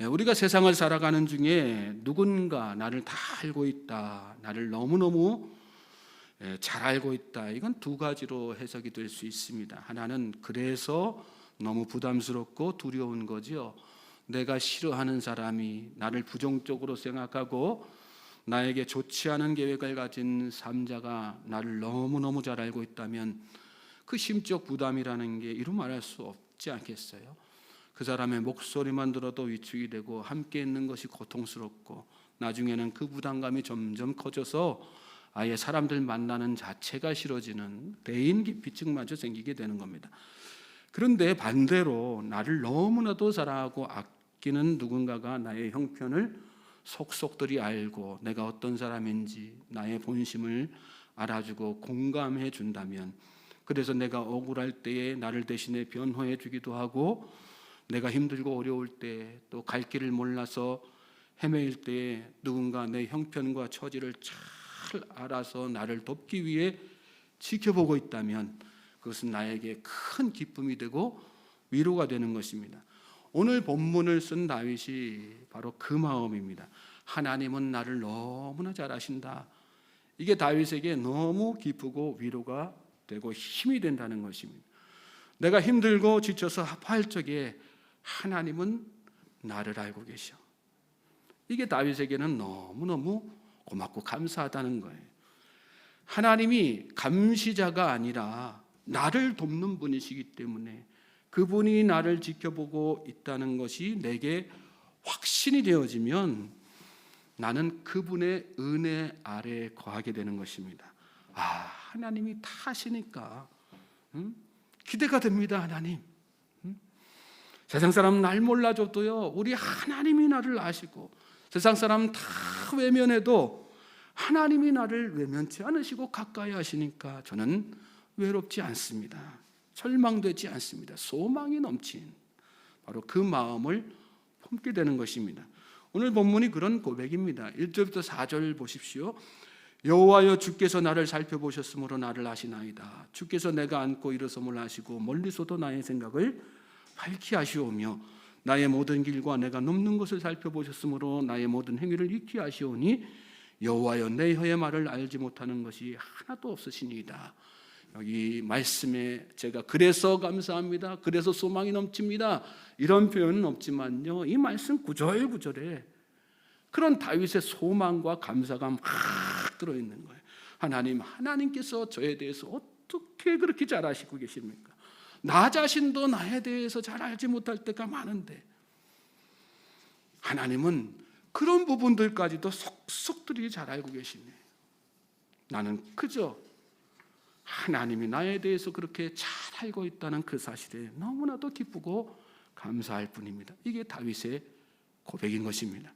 예, 우리가 세상을 살아가는 중에 누군가 나를 다 알고 있다, 나를 너무너무 예, 잘 알고 있다. 이건 두 가지로 해석이 될 수 있습니다. 하나는 그래서 너무 부담스럽고 두려운 거지요. 내가 싫어하는 사람이 나를 부정적으로 생각하고 나에게 좋지 않은 계획을 가진 삼자가 나를 너무너무 잘 알고 있다면 그 심적 부담이라는 게 이루 말할 수 없지 않겠어요? 그 사람의 목소리만 들어도 위축이 되고 함께 있는 것이 고통스럽고 나중에는 그 부담감이 점점 커져서 아예 사람들 만나는 자체가 싫어지는 대인 기피증마저 생기게 되는 겁니다. 그런데 반대로 나를 너무나도 사랑하고 아끼는 누군가가 나의 형편을 속속들이 알고 내가 어떤 사람인지 나의 본심을 알아주고 공감해 준다면 그래서 내가 억울할 때에 나를 대신에 변호해 주기도 하고 내가 힘들고 어려울 때 또 갈 길을 몰라서 헤매일 때에 누군가 내 형편과 처지를 잘 알아서 나를 돕기 위해 지켜보고 있다면 그것은 나에게 큰 기쁨이 되고 위로가 되는 것입니다. 오늘 본문을 쓴 다윗이 바로 그 마음입니다. 하나님은 나를 너무나 잘 아신다. 이게 다윗에게 너무 기쁘고 위로가 되고 힘이 된다는 것입니다. 내가 힘들고 지쳐서 아파할 적에 하나님은 나를 알고 계셔. 이게 다윗에게는 너무너무 고맙고 감사하다는 거예요. 하나님이 감시자가 아니라 나를 돕는 분이시기 때문에 그분이 나를 지켜보고 있다는 것이 내게 확신이 되어지면 나는 그분의 은혜 아래 거하게 되는 것입니다. 아, 하나님이 다 하시니까 음? 기대가 됩니다, 하나님. 음? 세상 사람 날 몰라줘도요, 우리 하나님이 나를 아시고 세상 사람 다 외면해도 하나님이 나를 외면치 않으시고 가까이 하시니까 저는 외롭지 않습니다. 절망되지 않습니다. 소망이 넘친 바로 그 마음을 품게 되는 것입니다. 오늘 본문이 그런 고백입니다. 1절부터 4절 보십시오. 여호와여 주께서 나를 살펴보셨으므로 나를 아시나이다. 주께서 내가 앉고 일어섬을 아시고 멀리서도 나의 생각을 밝히 하시오며 나의 모든 길과 내가 넘는 것을 살펴보셨으므로 나의 모든 행위를 익히 하시오니 여호와여 내 혀의 말을 알지 못하는 것이 하나도 없으시니이다. 여기 말씀에 제가 그래서 감사합니다. 그래서 소망이 넘칩니다. 이런 표현은 없지만요. 이 말씀 구절구절에 그런 다윗의 소망과 감사가 막 들어 있는 거예요. 하나님, 하나님께서 저에 대해서 어떻게 그렇게 잘 아시고 계십니까? 나 자신도 나에 대해서 잘 알지 못할 때가 많은데 하나님은 그런 부분들까지도 속속들이 잘 알고 계시네. 나는 그저 하나님이 나에 대해서 그렇게 잘 알고 있다는 그 사실에 너무나도 기쁘고 감사할 뿐입니다. 이게 다윗의 고백인 것입니다.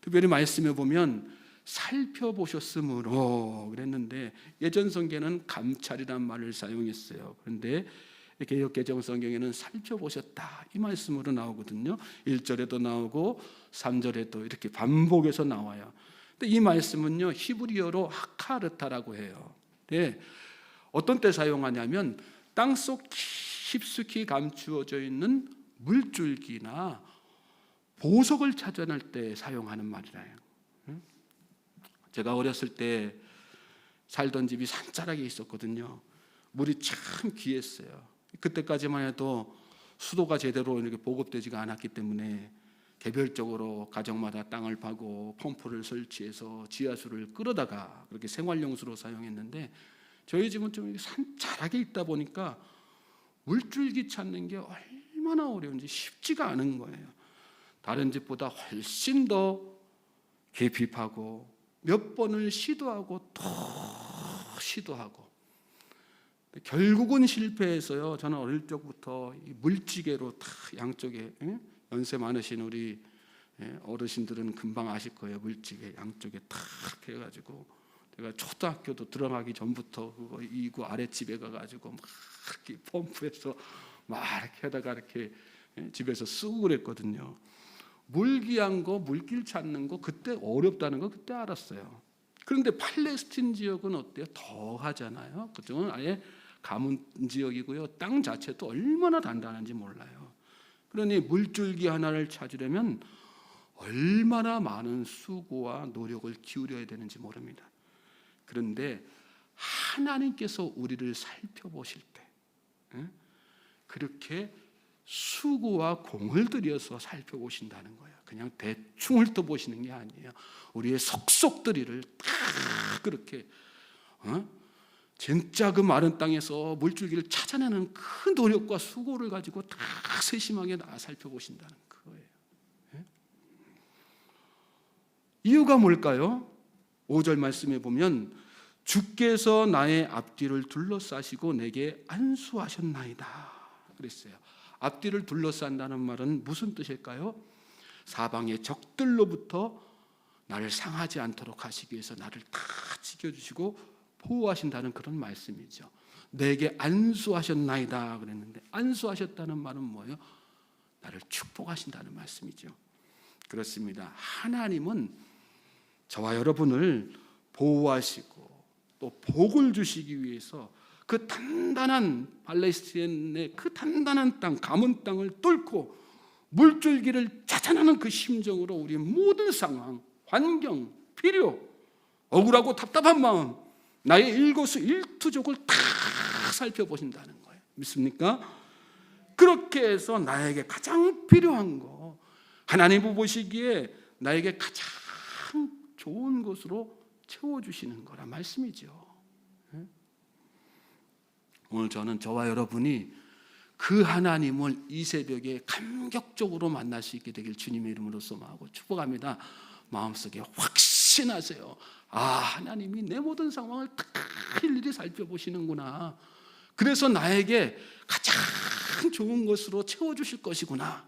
특별히 말씀에 보면 살펴보셨으므로 그랬는데 예전 성경에는 감찰이란 말을 사용했어요. 그런데 개혁 개정 성경에는 살펴보셨다 이 말씀으로 나오거든요. 1절에도 나오고 3절에도 이렇게 반복해서 나와요. 근데 이 말씀은요 히브리어로 하카르타라고 해요. 네. 어떤 때 사용하냐면 땅속 깊숙이 감추어져 있는 물줄기나 보석을 찾아낼 때 사용하는 말이라요. 제가 어렸을 때 살던 집이 산자락에 있었거든요. 물이 참 귀했어요. 그때까지만 해도 수도가 제대로 이렇게 보급되지가 않았기 때문에 개별적으로 가정마다 땅을 파고 펌프를 설치해서 지하수를 끌어다가 그렇게 생활용수로 사용했는데 저희 집은 좀 산자락에 있다 보니까 물줄기 찾는 게 얼마나 어려운지 쉽지가 않은 거예요. 다른 집보다 훨씬 더 깊이 파고 몇 번을 시도하고 또 시도하고 결국은 실패해서요. 저는 어릴 적부터 물지개로 다 양쪽에 연세 많으신 우리 어르신들은 금방 아실 거예요. 물지개 양쪽에 탁 해가지고 제가 초등학교도 들어가기 전부터 그거 이구 아랫집에 가가지고 막 이렇게 펌프해서 막 이렇게 하다가 이렇게 집에서 쓰고 그랬거든요. 물 귀한 거, 물길 찾는 거 그때 어렵다는 거 그때 알았어요. 그런데 팔레스틴 지역은 어때요? 더 하잖아요. 그쪽은 아예 가문 지역이고요. 땅 자체도 얼마나 단단한지 몰라요. 그러니 물줄기 하나를 찾으려면 얼마나 많은 수고와 노력을 기울여야 되는지 모릅니다. 그런데 하나님께서 우리를 살펴보실 때 응? 그렇게 수고와 공을 들여서 살펴보신다는 거예요. 그냥 대충 훑어보시는 게 아니에요. 우리의 속속들이를 다 그렇게 어? 진짜 그 마른 땅에서 물줄기를 찾아내는 그 노력과 수고를 가지고 다 세심하게 나 살펴보신다는 거예요. 예? 이유가 뭘까요? 5절 말씀에 보면 주께서 나의 앞뒤를 둘러싸시고 내게 안수하셨나이다. 그랬어요. 앞뒤를 둘러싼다는 말은 무슨 뜻일까요? 사방의 적들로부터 나를 상하지 않도록 하시기 위해서 나를 다 지켜주시고 보호하신다는 그런 말씀이죠. 내게 안수하셨나이다 그랬는데 안수하셨다는 말은 뭐예요? 나를 축복하신다는 말씀이죠. 그렇습니다. 하나님은 저와 여러분을 보호하시고 또 복을 주시기 위해서 그 단단한 팔레스타인의 그 단단한 땅, 가문 땅을 뚫고 물줄기를 찾아내는 그 심정으로 우리의 모든 상황, 환경, 필요, 억울하고 답답한 마음, 나의 일거수 일투족을 다 살펴보신다는 거예요. 믿습니까? 그렇게 해서 나에게 가장 필요한 거, 하나님 보시기에 나에게 가장 좋은 것으로 채워주시는 거라 말씀이죠. 오늘 저는 저와 여러분이 그 하나님을 이 새벽에 감격적으로 만날 수 있게 되길 주님의 이름으로 소망하고 축복합니다. 마음속에 확신 하세요. 아, 하나님이 내 모든 상황을 다 일일이 살펴보시는구나. 그래서 나에게 가장 좋은 것으로 채워주실 것이구나.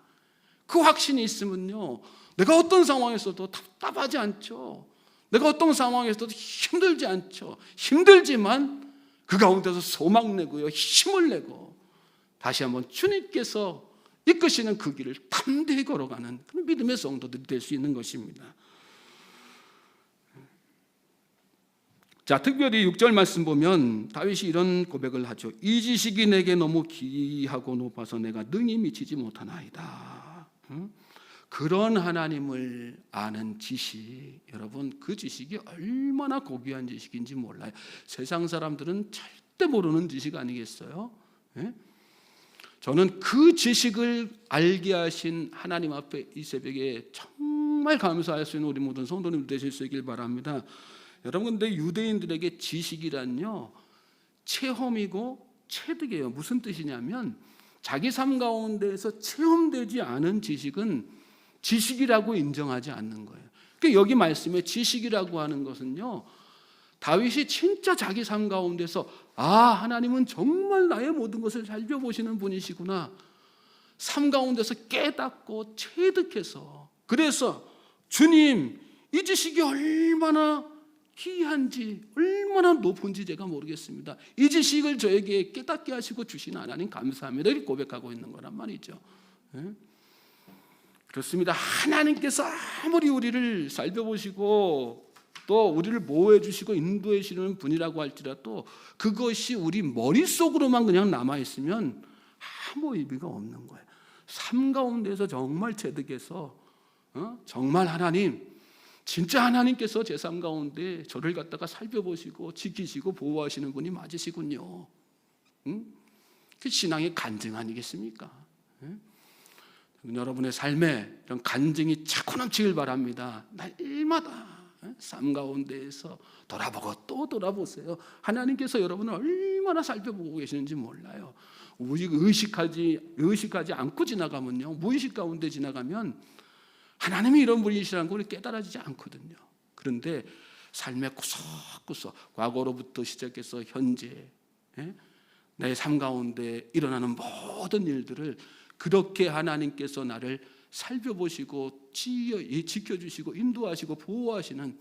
그 확신이 있으면요. 내가 어떤 상황에서도 답답하지 않죠. 내가 어떤 상황에서도 힘들지 않죠. 힘들지만 그 가운데서 소망 내고요. 힘을 내고 다시 한번 주님께서 이끄시는 그 길을 담대히 걸어가는 그런 믿음의 성도들이 될 수 있는 것입니다. 자, 특별히 6절 말씀 보면 다윗이 이런 고백을 하죠. 이 지식이 내게 너무 기하고 높아서 내가 능히 미치지 못하나이다. 응? 그런 하나님을 아는 지식, 여러분 그 지식이 얼마나 고귀한 지식인지 몰라요. 세상 사람들은 절대 모르는 지식 아니겠어요? 예? 저는 그 지식을 알게 하신 하나님 앞에 이 새벽에 정말 감사할 수 있는 우리 모든 성도님 되실 수 있길 바랍니다. 여러분 근데 유대인들에게 지식이란요 체험이고 체득이에요. 무슨 뜻이냐면 자기 삶 가운데에서 체험되지 않은 지식은 지식이라고 인정하지 않는 거예요. 그러니까 여기 말씀에 지식이라고 하는 것은요. 다윗이 진짜 자기 삶 가운데서 아, 하나님은 정말 나의 모든 것을 살펴보시는 분이시구나. 삶 가운데서 깨닫고 체득해서 그래서 주님 이 지식이 얼마나 귀한지 얼마나 높은지 제가 모르겠습니다. 이 지식을 저에게 깨닫게 하시고 주신 하나님 감사합니다. 이렇게 고백하고 있는 거란 말이죠. 예? 그렇습니다. 하나님께서 아무리 우리를 살펴보시고 또 우리를 보호해 주시고 인도해 주시는 분이라고 할지라도 그것이 우리 머릿속으로만 그냥 남아 있으면 아무 의미가 없는 거예요. 삶 가운데서 정말 체득해서 어? 정말 하나님 진짜 하나님께서 제 삶 가운데 저를 갖다가 살펴보시고 지키시고 보호하시는 분이 맞으시군요. 응? 그 신앙의 간증 아니겠습니까? 응? 여러분의 삶에 이런 간증이 차고 넘치길 바랍니다. 날마다 삶 가운데에서 돌아보고 또 돌아보세요. 하나님께서 여러분을 얼마나 살펴보고 계시는지 몰라요. 우리 의식하지 의식하지 않고 지나가면요, 무의식 가운데 지나가면 하나님이 이런 분이시라는 걸 깨달아지지 않거든요. 그런데 삶의 구석구석 과거로부터 시작해서 현재 내 삶 가운데 일어나는 모든 일들을 그렇게 하나님께서 나를 살펴보시고 지켜주시고 인도하시고 보호하시는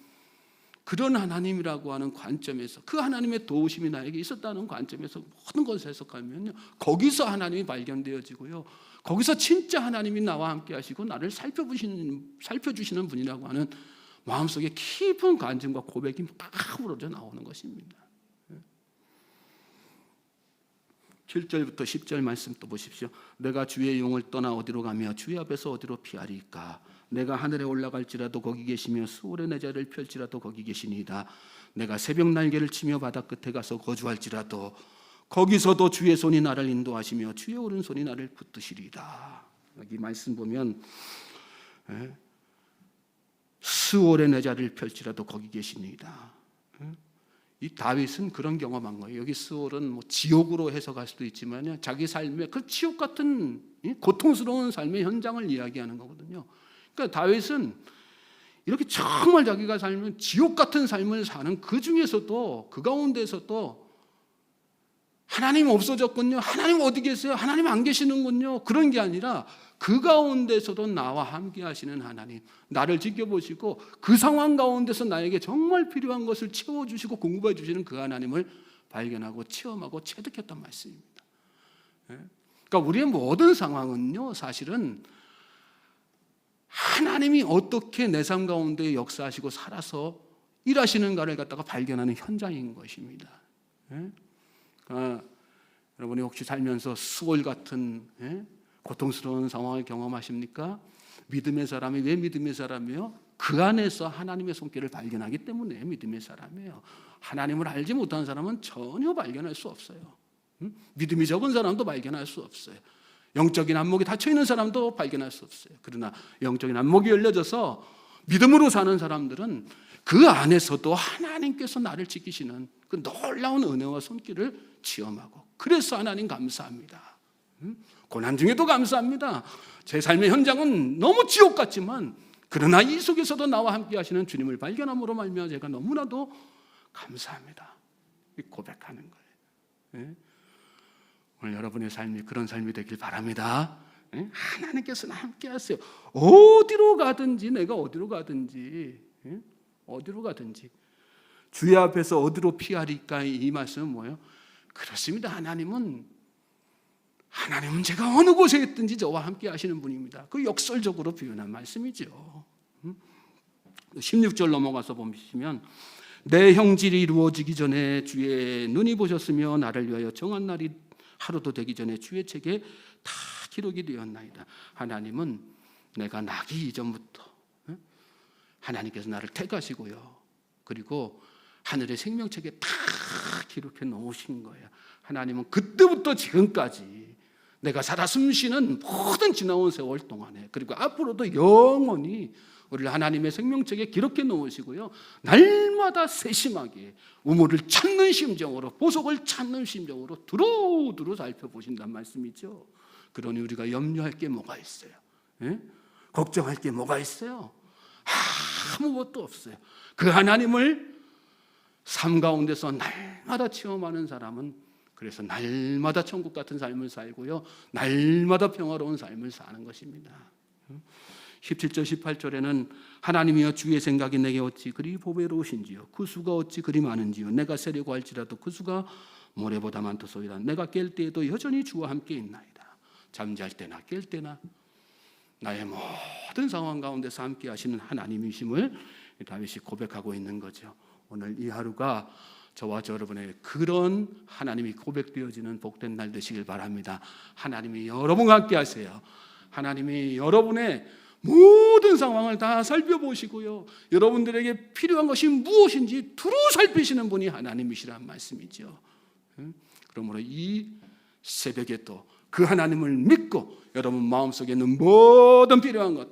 그런 하나님이라고 하는 관점에서 그 하나님의 도우심이 나에게 있었다는 관점에서 모든 것을 해석하면요 거기서 하나님이 발견되어지고요 거기서 진짜 하나님이 나와 함께 하시고 나를 살펴보시는 살펴주시는 분이라고 하는 마음속에 깊은 간증과 고백이 막 우러져 나오는 것입니다. 7절부터 10절 말씀 또 보십시오. 내가 주의 용을 떠나 어디로 가며 주의 앞에서 어디로 피하리까? 내가 하늘에 올라갈지라도 거기 계시며 수월의 내 자리를 펼지라도 거기 계시니이다. 내가 새벽 날개를 치며 바다 끝에 가서 거주할지라도 거기서도 주의 손이 나를 인도하시며 주의 오른손이 나를 붙드시리이다. 여기 말씀 보면 예, 수월의 내 자리를 펼지라도 거기 계시니이다. 예? 이 다윗은 그런 경험한 거예요. 여기 스월은 뭐 지옥으로 해석할 수도 있지만요. 자기 삶의 그 지옥 같은 이 고통스러운 삶의 현장을 이야기하는 거거든요. 그러니까 다윗은 이렇게 정말 자기가 살면 지옥 같은 삶을 사는 그 중에서도 그 가운데서도 하나님 없어졌군요. 하나님 어디 계세요? 하나님 안 계시는군요. 그런 게 아니라 그 가운데서도 나와 함께 하시는 하나님, 나를 지켜보시고 그 상황 가운데서 나에게 정말 필요한 것을 채워주시고 공급해 주시는 그 하나님을 발견하고 체험하고 체득했단 말씀입니다. 예? 그러니까 우리의 모든 상황은요, 사실은 하나님이 어떻게 내 삶 가운데 역사하시고 살아서 일하시는가를 갖다가 발견하는 현장인 것입니다. 예? 아, 여러분이 혹시 살면서 수월 같은 예? 고통스러운 상황을 경험하십니까? 믿음의 사람이 왜 믿음의 사람이요? 그 안에서 하나님의 손길을 발견하기 때문에 믿음의 사람이에요. 하나님을 알지 못한 사람은 전혀 발견할 수 없어요. 음? 믿음이 적은 사람도 발견할 수 없어요. 영적인 안목이 닫혀 있는 사람도 발견할 수 없어요. 그러나 영적인 안목이 열려져서 믿음으로 사는 사람들은 그 안에서도 하나님께서 나를 지키시는 그 놀라운 은혜와 손길을 체험하고 그래서 하나님 감사합니다. 음? 고난 중에도 감사합니다. 제 삶의 현장은 너무 지옥 같지만 그러나 이 속에서도 나와 함께 하시는 주님을 발견함으로 말미암아 제가 너무나도 감사합니다. 고백하는 거예요. 예? 오늘 여러분의 삶이 그런 삶이 되길 바랍니다. 예? 하나님께서는 함께 하세요. 어디로 가든지 내가 어디로 가든지 예? 어디로 가든지 주의 앞에서 어디로 피하리까 이 말씀은 뭐예요? 그렇습니다. 하나님은 하나님은 제가 어느 곳에 있든지 저와 함께 하시는 분입니다. 그 역설적으로 표현한 말씀이죠. 16절 넘어가서 보시면 내 형질이 이루어지기 전에 주의 눈이 보셨으며 나를 위하여 정한 날이 하루도 되기 전에 주의 책에 다 기록이 되었나이다. 하나님은 내가 나기 이전부터 하나님께서 나를 택하시고요. 그리고 하늘의 생명책에 다 기록해 놓으신 거예요. 하나님은 그때부터 지금까지 내가 살아 숨쉬는 모든 지나온 세월 동안에 그리고 앞으로도 영원히 우리를 하나님의 생명책에 기록해 놓으시고요. 날마다 세심하게 우물을 찾는 심정으로 보석을 찾는 심정으로 두루두루 살펴보신단 말씀이죠. 그러니 우리가 염려할 게 뭐가 있어요? 예? 걱정할 게 뭐가 있어요? 아무것도 없어요. 그 하나님을 삶 가운데서 날마다 체험하는 사람은 그래서 날마다 천국 같은 삶을 살고요. 날마다 평화로운 삶을 사는 것입니다. 17절 18절에는 하나님이여 주의 생각이 내게 어찌 그리 보배로우신지요? 그 수가 어찌 그리 많은지요? 내가 세려고 할지라도 그 수가 모래보다 많도소이다. 내가 깰 때에도 여전히 주와 함께 있나이다. 잠잘 때나 깰 때나 나의 모든 상황 가운데서 함께 하시는 하나님이심을 다윗이 고백하고 있는 거죠. 오늘 이 하루가 저와 저 여러분의 그런 하나님이 고백되어지는 복된 날 되시길 바랍니다. 하나님이 여러분과 함께 하세요. 하나님이 여러분의 모든 상황을 다 살펴보시고요. 여러분들에게 필요한 것이 무엇인지 두루 살피시는 분이 하나님이시란 말씀이죠. 그러므로 이 새벽에 또 그 하나님을 믿고 여러분 마음속에 있는 모든 필요한 것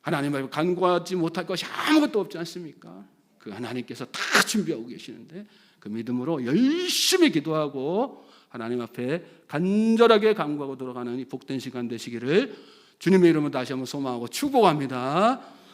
하나님 앞에 간구하지 못할 것이 아무것도 없지 않습니까? 그 하나님께서 다 준비하고 계시는데 그 믿음으로 열심히 기도하고 하나님 앞에 간절하게 간구하고 돌아가는 이 복된 시간 되시기를 주님의 이름으로 다시 한번 소망하고 축복합니다.